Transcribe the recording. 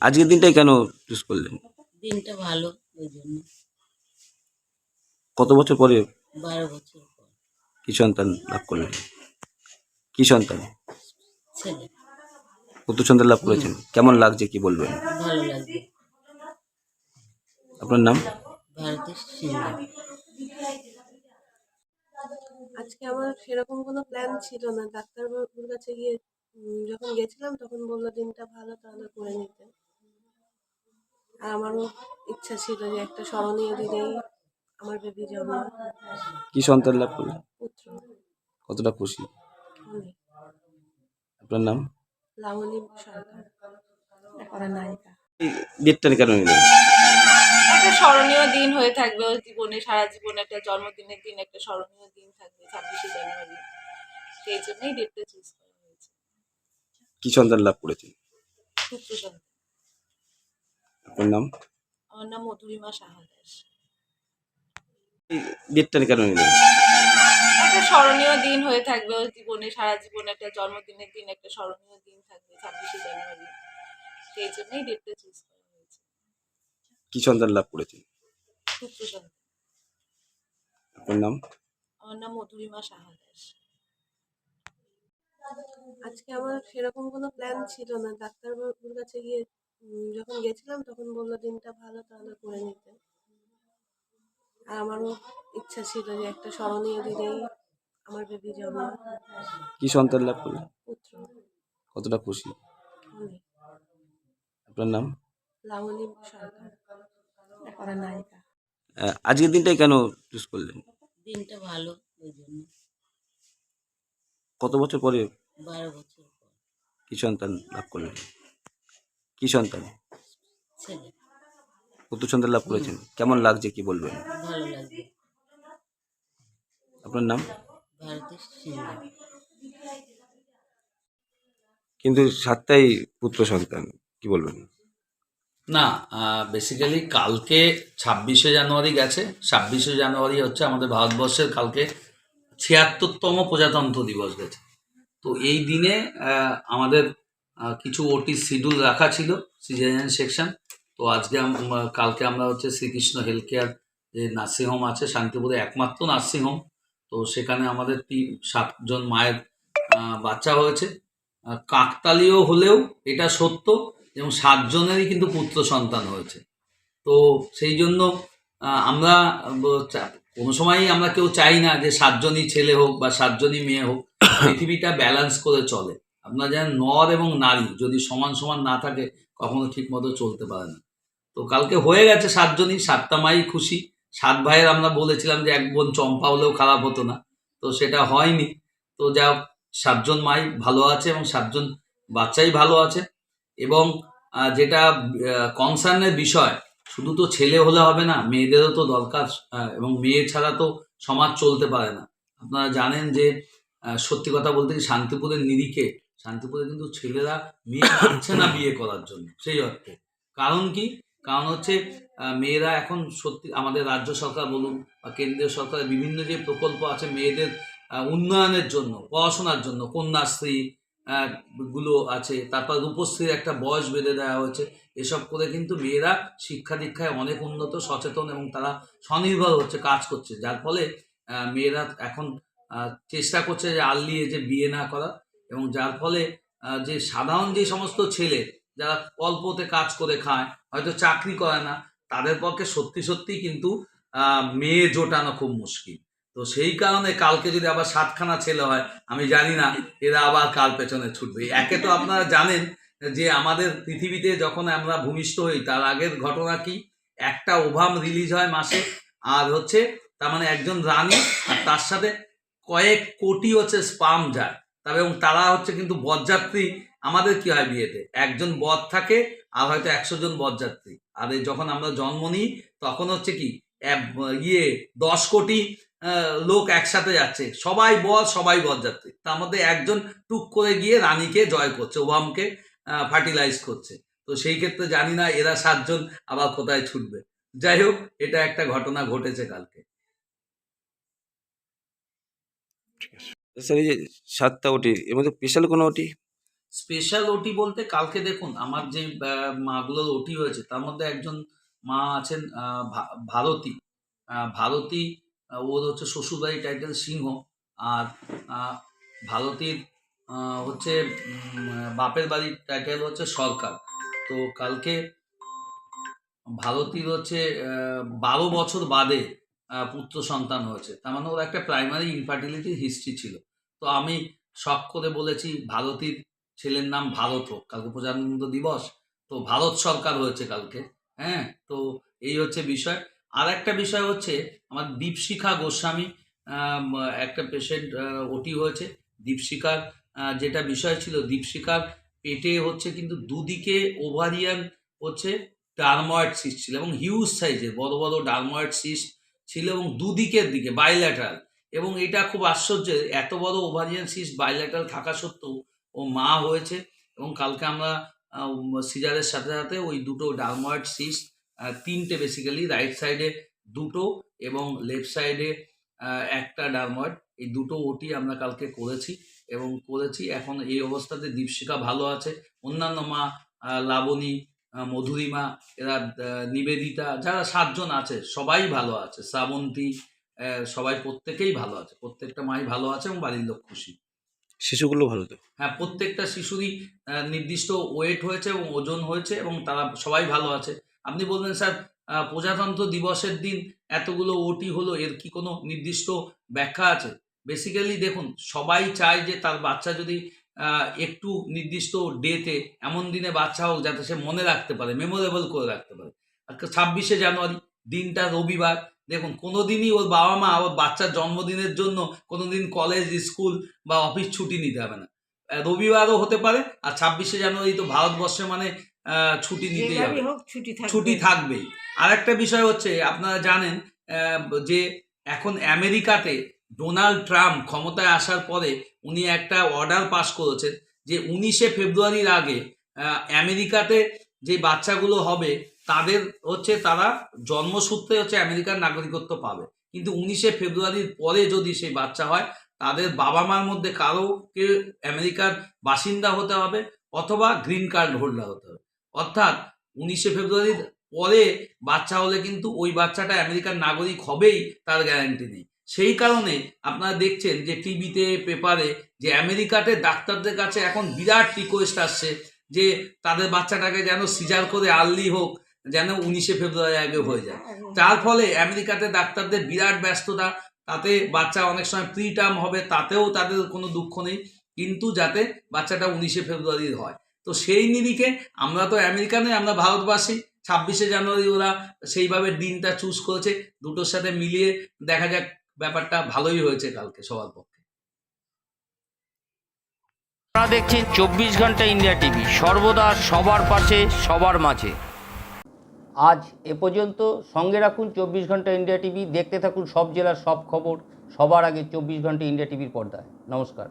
আজকের দিনটাই কেন চুজ করলেন? দিনটা ভালো ওই জন্য। কত বছর পরে? বারো বছর পর। কি সন্তান লাভ করলেন? কি সন্তান? ছেলে। কত সন্তান লাভ করেছেন। কেমন লাগছে কি বলবেন? ভালো লাগবে আপনার নাম? ভারতী সিংহ। আজকে আমার সেরকম কোনো প্ল্যান ছিল না। ডাক্তারবাবুর কাছে গিয়ে যখন গেছিলাম তখন বলল দিনটা ভালো তাহলে করে নিতে। আর আমারও ইচ্ছা ছিল যে একটা স্মরণীয় দিনেই আমার বেবি জন্ম। কি সন্তান লাভ করলেন পুত্র। কতটা খুশি? অনেক আপনার নাম? লাবণী সরকার। করা নায়িকা। এই ডেটটা কেন নিলেন? একটা স্মরণীয় দিন হয়ে থাকবে ওর জীবনে সারা জীবনে একটা জন্মদিনের দিন একটা স্মরণীয় দিন থাকবে ছাব্বিশে জানুয়ারি। সেই জন্যই ডেটটা চুজ করা। কি সন্তান লাভ করেছেন? পুত্র সন্তান আপনার নাম? আমার নাম মধুরিমা সাহা দাস ডেটটা কেন নিলেন? একটা স্মরণীয় দিন হয়ে থাকবে ওর জীবনে সারা জীবনে একটা জন্মদিনের দিন একটা স্মরণীয় দিন থাকবে ছাব্বিশে জানুয়ারি। সেই জন্যই ডেটটা চুজ করা হয়েছে। কি সন্তান লাভ করেছেন? পুত্র সন্তান আপনার নাম? আমার নাম মধুরিমা সাহা দাস আজকে আমার সেরকম কোনো প্ল্যান ছিল না। ডাক্তারবাবুর কাছে গিয়ে যখন গেছিলাম তখন বলল দিনটা ভালো তাহলে করে নিতে। আর আমারও ইচ্ছা ছিল যে একটা স্মরণীয় দিনেই আমার বেবি জন্ম। কি সন্তান লাভ করলেন? পুত্র। কতটা খুশি? অনেক। আপনার নাম? লাবণী সরকার। করা নায়িকা। আহ, আজকের দিনটাই কেন চুজ করলেন? দিনটা ভালো ওই জন্য। কত বছর পরে বারো বছর কি সন্তান লাভ করলেন? কি সন্তান? ছেলে। কত সন্তান লাভ করেছেন? কেমন লাগছে কি বলবেন? ভালো লাগবে আপনার নাম? সিংহ। কিন্তু সাতটাই পুত্র সন্তান কি বলবেন? না বেসিক্যালি কালকে ছাব্বিশে জানুয়ারি গেছে। ছাব্বিশে জানুয়ারি হচ্ছে আমাদের ভারতবর্ষের কালকে ছিয়াত্তরতম প্রজাতন্ত্র দিবস গেছে। তো এই দিনে আমাদের কিছু ওটি শিডিউল রাখা ছিল সিজারিয়ান সেকশন তো আজকে কালকে আমরা হচ্ছে শ্রীকৃষ্ণ হেলথ কেয়ার যে নার্সিংহোম আছে, শান্তিপুরে একমাত্র নার্সিংহোম তো সেখানে আমাদের তিন, সাতজন মায়ের বাচ্চা হয়েছে। কাকতালীয় হলেও এটা সত্য এবং সাতজনেরই কিন্তু পুত্র সন্তান হয়েছে। তো সেই জন্য আমরা কোনো সময়ই আমরা কেউ চাই না যে সাতজনই ছেলে হোক বা সাতজনই মেয়ে হোক পৃথিবীটা ব্যালেন্স করে চলে। আপনার যেন নর এবং নারী যদি সমান সমান না থাকে কখনো ঠিক মতো চলতে পারে না। তো কালকে হয়ে গেছে সাতজনই সাতটা মাই খুশি। সাত ভাইয়ের আমরা বলেছিলাম যে এক বোন চম্পা হলেও খারাপ হতো না। তো সেটা হয়নি। তো যা সাতজন মাই ভালো আছে এবং সাতজন বাচ্চাই ভালো আছে। এবং যেটা কনসার্নের বিষয় শুধু তো ছেলে হলে হবে না, মেয়েদেরও তো দরকার এবং মেয়ে ছাড়া তো সমাজ চলতে পারে না। আপনারা জানেন যে সত্যি কথা বলতে কি শান্তিপুরের নিরিখে, শান্তিপুরে কিন্তু ছেলেরা মেয়ে পাচ্ছে না বিয়ে করার জন্য, সেই অর্থে। কারণ কি? কারণ হচ্ছে মেয়েরা এখন সত্যি আমাদের রাজ্য সরকার বলুন বা কেন্দ্রীয় সরকারের বিভিন্ন যে প্রকল্প আছে মেয়েদের উন্নয়নের জন্য, পড়াশোনার জন্য, কন্যাশ্রী গুলো আছে। তারপর রূপশ্রীর একটা বয়স বেঁধে দেওয়া হয়েছে। এসব করে কিন্তু মেয়েরা শিক্ষা দীক্ষায় অনেক উন্নত, সচেতন এবং তারা স্বনির্ভর হচ্ছে, কাজ করছে। যার ফলে মেয়েরা এখন চেষ্টা করছে যে আর্লি এজে বিয়ে না করা এবং যার ফলে যে সাধারণ যে সমস্ত ছেলে যারা অল্পতে কাজ করে খায়, হয়তো চাকরি করে না, তাদের পক্ষে সত্যি সত্যি কিন্তু মেয়ে জোটানো খুব মুশকিল। তো সেই কারণে কালকে যদি আবার সাতখানা ছেলে হয়, আমি জানি না এরা আবার কার পেছনে ছুটবে। একে তো আপনারা জানেন যে আমাদের পৃথিবীতে যখন আমরা ভূমিষ্ঠ হই, তার আগের ঘটনা কি? একটা ওভাম রিলিজ হয় মাসে, আর হচ্ছে তার মানে একজন রানী, আর তার সাথে কয়েক কোটি হচ্ছে স্পাম যায়। তবে এবং তারা হচ্ছে কিন্তু বরযাত্রী আমাদের কি হয় বিয়েতে? একজন বর থাকে, আর হয়তো একশো জন বরযাত্রী আর যখন আমরা জন্ম নিই, তখন হচ্ছে কি ইয়ে দশ কোটি লোক একসাথে যাচ্ছে। সবাই বল সবাই বরযাত্রী তার মধ্যে একজন টুক করে গিয়ে রানীকে জয় করছে ওবামকে ফার্টিলাইজ করছে। তো সেই ক্ষেত্রে জানি না এরা সাতজন আবার কোথায় ছুটবে। যাই হোক এটা একটা ঘটনা ঘটেছে কালকে। স্যার এই যে সাতটা ওটি এর মধ্যে স্পেশাল কোনো ওটি? স্পেশাল ওটি বলতে কালকে দেখুন আমার যে মাগুলোর ওটি হয়েছে তার মধ্যে একজন মা আছেন ভারতী। ভারতী ওর হচ্ছে শ্বশুরবাড়ি টাইটেল সিংহ। আর ভারতীর হচ্ছে বাপের বাড়ির টাইটেল হচ্ছে সরকার। তো কালকে ভারতীর হচ্ছে বারো বছর বাদে পুত্র সন্তান হয়েছে। তার মানে ওর একটা প্রাইমারি ইনফার্টিলিটি হিস্ট্রি ছিল। তো আমি শখ করে বলেছি, ভারতীর ছেলের নাম ভারত হোক। কালকে প্রজাতন্ত্র দিবস, তো ভারত সরকার হয়েছে কালকে হ্যাঁ? তো এই হচ্ছে বিষয়। আর একটা বিষয় হচ্ছে আমার দীপশিখা গোস্বামী একটা পেশেন্ট ওটি হয়েছে। দীপশিখার যেটা বিষয় ছিল, দীপশিখার পেটে হচ্ছে কিন্তু দুদিকে ওভারিয়ান হচ্ছে ডার্ময়েড সিস্ট ছিল এবং হিউজ সাইজের বড় বড় ডার্ময়েড সিস্ট ছিল এবং দুদিকের দিকে বাইল্যাটারাল এবং এটা খুব আশ্চর্য, এত বড় ওভারিয়ান সিস্ট বাইল্যাটারাল থাকা সত্ত্বেও ও মা হয়েছে এবং কালকে আমরা সিজারের সাথে সাথে ওই দুটো ডার্ময়েড সিস্ট তিনটে বেসিক্যালি রাইট সাইডে দুটো এবং লেফট সাইডে একটা ডার্ময়েড। এই দুটো ওটি আমরা কালকে করেছি এবং করেছি। এখন এই অবস্থাতে দীপশিখা ভালো আছে। অন্যান্য মা লাবণী মধুরিমা এরা নিবেদিতা যারা সাতজন আছে সবাই ভালো আছে। শ্রাবন্তী সবাই প্রত্যেকেই ভালো আছে। প্রত্যেকটা মাই ভালো আছে এবং বাড়ির লোক খুশি। শিশুগুলো ভালো তো? হ্যাঁ প্রত্যেকটা শিশুরই নির্দিষ্ট ওয়েট হয়েছে এবং ওজন হয়েছে এবং তারা সবাই ভালো আছে। আপনি বলবেন, স্যার প্রজাতন্ত্র দিবসের দিন এতগুলো ওটি হলো, এর কি কোনো নির্দিষ্ট ব্যাখ্যা আছে? বেসিক্যালি দেখুন, সবাই চায় যে তার বাচ্চা যদি একটু নির্দিষ্ট ডেতে এমন দিনে বাচ্চা হোক যাতে সে মনে রাখতে পারে মেমোরেবল করে রাখতে পারে। আজকে ছাব্বিশে জানুয়ারি, দিনটা রবিবার। দেখুন, কোনোদিনই ওর বাবা মা ওর বাচ্চার জন্মদিনের জন্য কোনো দিন কলেজ স্কুল বা অফিস ছুটি নিতে হবে না। রবিবারও হতে পারে, আর ছাব্বিশে জানুয়ারি তো ভারতবর্ষে মানে ছুটি নিতেই হবে। ছুটি থাকবেই। আর একটা বিষয় হচ্ছে আপনারা জানেন যে এখন আমেরিকাতে ডোনাল্ড ট্রাম্প ক্ষমতায় আসার পরে উনি একটা অর্ডার পাশ করেছেন যে উনিশে ফেব্রুয়ারির আগে আমেরিকাতে যে বাচ্চাগুলো হবে তাদের হচ্ছে তারা জন্মসূত্রে হচ্ছে আমেরিকার নাগরিকত্ব পাবে। কিন্তু উনিশে ফেব্রুয়ারির পরে যদি সেই বাচ্চা হয় তাদের বাবা মার মধ্যে কারোকে আমেরিকার বাসিন্দা হতে হবে অথবা গ্রিন কার্ড হোল্ডার হতে হবে। অর্থাৎ উনিশে ফেব্রুয়ারির পরে বাচ্চা হলে কিন্তু ওই বাচ্চাটা আমেরিকার নাগরিক হবেই তার গ্যারান্টি নেই। সেই কারণে আপনারা দেখছেন যে টিভিতে পেপারে যে আমেরিকাতে ডাক্তারদের কাছে এখন বিরাট রিকোয়েস্ট আসছে যে তাদের বাচ্চাটাকে যেন সিজার করে আর্লি হোক যেন উনিশে ফেব্রুয়ারি আগে হয়ে যায়। তার ফলে আমেরিকাতে ডাক্তারদের বিরাট ব্যস্ততা তাতে বাচ্চা অনেক সময় প্রি টার্ম হবে তাতেও তাদের কোনো দুঃখ নেই কিন্তু যাতে বাচ্চাটা উনিশে ফেব্রুয়ারির হয়। তো সেই নিরিখে আমরা তো আমেরিকা নই আমরা ভারতবাসী। ছাব্বিশে জানুয়ারি ওরা সেইভাবে দিনটা চুজ করেছে দুটোর সাথে মিলিয়ে দেখা যাক ব্যাপারটা ভালোই হয়েছে কালকে সবার পক্ষে। আপনারা দেখছেন চব্বিশ ঘণ্টা ইন্ডিয়া টিভি সর্বদা সবার পাশে সবার মাঝে। আজ এ পর্যন্ত সঙ্গে রাখুন চব্বিশ ঘণ্টা ইন্ডিয়া টিভি দেখতে থাকুন সব জেলার সব খবর সবার আগে চব্বিশ ঘণ্টা ইন্ডিয়া টিভির পর্দায়। নমস্কার।